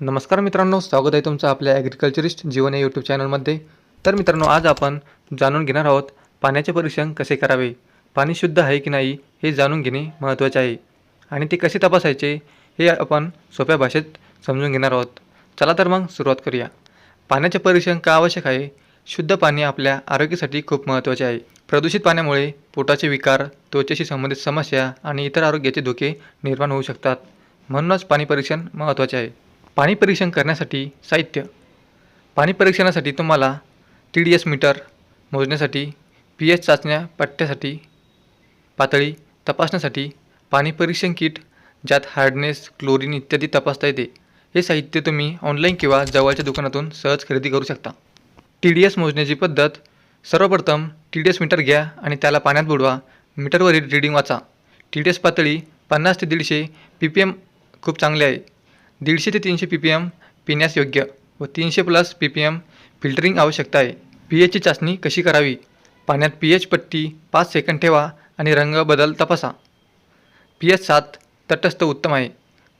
नमस्कार मित्रांनो स्वागत आहे तुमचं आपल्या ॲग्रिकल्चरिस्ट जीवन या यूट्यूब चॅनलमध्ये तर मित्रांनो आज आपण जाणून घेणार आहोत पाण्याचे परीक्षण कसे करावे? पाणी शुद्ध आहे की नाही हे जाणून घेणे महत्त्वाचे आहे. आणि ते कसे तपासायचे हे आपण सोप्या भाषेत समजून घेणार आहोत. चला तर मग सुरुवात करूया. पाण्याचे परीक्षण का आवश्यक आहे? शुद्ध पाणी आपल्या आरोग्यासाठी खूप महत्त्वाचे आहे. प्रदूषित पाण्यामुळे पोटाचे विकार त्वचेशी संबंधित समस्या आणि इतर आरोग्याचे धोके निर्माण होऊ शकतात. म्हणूनच पाणी परीक्षण महत्त्वाचे आहे. पाणी परीक्षण करण्यासाठी साहित्य. पाणी परीक्षणासाठी तुम्हाला टी डी एस मीटर मोजण्यासाठी पी एच चाचण्या पट्ट्यासाठी पातळी तपासण्यासाठी पाणी परीक्षण किट ज्यात हार्डनेस क्लोरीन इत्यादी तपासता येते. हे साहित्य तुम्ही ऑनलाईन किंवा जवळच्या दुकानातून सहज खरेदी करू शकता. टी डी एस मोजण्याची पद्धत सर्वप्रथम टी डी एस मीटर घ्या आणि त्याला पाण्यात बुडवा. मीटरवरील रीडिंग वाचा. टी डी एस पातळी पन्नास ते दीडशे पी पी एम खूप चांगले आहे. दीडशे ते तीनशे पी पी एम पिण्यास योग्य व तीनशे plus P P M filtering आवश्यकता आहे. पी एचची चाचणी कशी करावी? पाण्यात पी एच पट्टी पाच सेकंद ठेवा आणि रंग बदल तपासा. पी एच सात तटस्थ उत्तम आहे.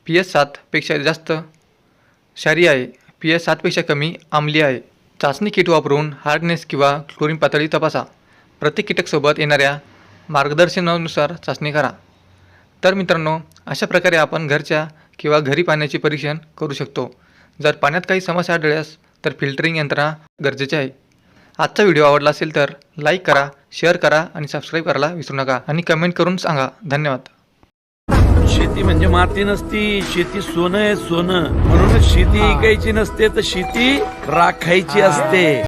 पी एच सातपेक्षा जास्त क्षारी आहे. पी एच सातपेक्षा कमी आमली आहे. चाचणी किट वापरून हार्डनेस किंवा क्लोरीन पातळी तपासा. प्रत्येक कीटकसोबत येणाऱ्या मार्गदर्शनानुसार चाचणी करा. तर मित्रांनो अशा प्रकारे आपण घरच्या किंवा घरी पाण्याचे परीक्षण करू शकतो. जर पाण्यात काही समस्या आढळल्यास तर फिल्टरिंग यंत्रणा गरजेचे आहे. आजचा व्हिडिओ आवडला असेल तर लाईक करा शेअर करा आणि सबस्क्राईब करायला विसरू नका आणि कमेंट करून सांगा. धन्यवाद. शेती म्हणजे माती नसती शेती सोनं आहे सोनं. म्हणूनच शेती इकायची नसते तर शेती राखायची असते.